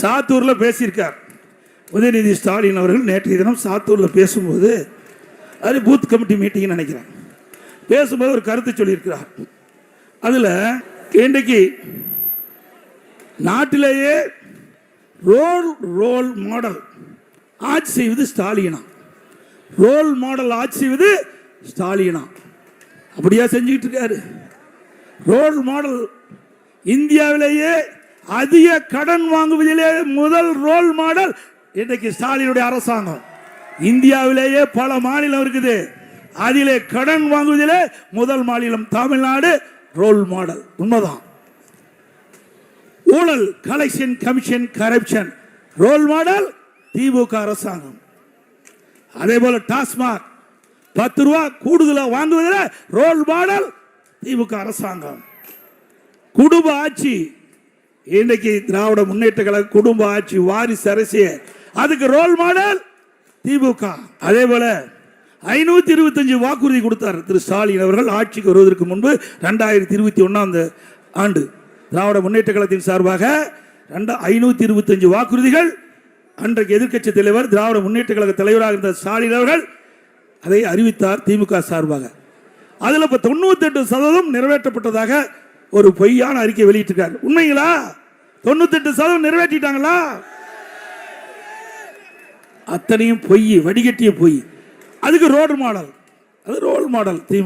சாத்தூரில் பேசியிருக்கார். உதயநிதி ஸ்டாலின் அவர்கள் நேற்றைய தினம் சாத்தூரில் பேசும்போது அது பூத் கமிட்டி மீட்டிங்னு நினைக்கிறேன். பேசும்போது ஒரு கருத்து சொல்லியிருக்கிறார். அதில் இன்றைக்கு நாட்டிலேயே ரோல் ரோல் மாடல் ஆட்சி செய்வது ஸ்டாலினா. ரோல் மாடல் ஆட்சி செய்வது ஸ்டாலினா. அப்படியா செஞ்சுக்கிட்டு இருக்காரு. ரோல் மாடல் இந்தியாவிலேயே அதிக கடன் வாங்குவதிலே முதல் ரோல் மாடல் இன்றைக்கு ஸ்டாலினுடைய அரசாங்கம். இந்தியாவிலேயே பல மாநிலம் இருக்குது. அதிலே கடன் வாங்குவதிலே முதல் மாநிலம் தமிழ்நாடு ரோல் மாடல் உண்மைதான். ஊழல் collection commission corruption role model DMK அரசாங்கம். அதே போல டாஸ்மாக் பத்து ரூபா கூடுதலாக வாங்குவதில் ரோல் மாடல் திமுக அரசாங்கம். குடும்ப ஆட்சி இன்றைக்கு திராவிட முன்னேற்ற கழக குடும்ப ஆட்சி வாரிசு அரசியல். அதுக்கு ரோல் மாடல் திமுக. அதே போல ஐநூத்தி இருபத்தஞ்சு வாக்குறுதி கொடுத்தார் திரு ஸ்டாலின் அவர்கள் ஆட்சிக்கு வருவதற்கு முன்பு ரெண்டாயிரத்தி இருபத்தி ஒன்னாம் ஆண்டு. திராவிட முன்னேற்ற கழகத்தின் சார்பாக ரெண்டு ஐநூத்தி இருபத்தஞ்சு வாக்குறுதிகள். அன்றைக்கு எதிர்க்கட்சி தலைவர் திராவிட முன்னேற்ற கழக தலைவராக இருந்த ஸ்டாலின் அவர்கள் அதை அறிவித்தார் திமுக சார்பாக. அதில் இப்போ தொண்ணூத்தெட்டு சதவீதம் நிறைவேற்றப்பட்டதாக ஒரு பொய்யான அறிக்கை வெளியிட்டிருக்காரு. உண்மைங்களா? தொண்ணூத்தெட்டு சதவீதம் நிறைவேற்றிட்டாங்களா? அத்தனையும் பொய் வடிகட்டிய பொய். அதுக்கு ரோடு மாடல் அது ரோல் மாடல் திமுக.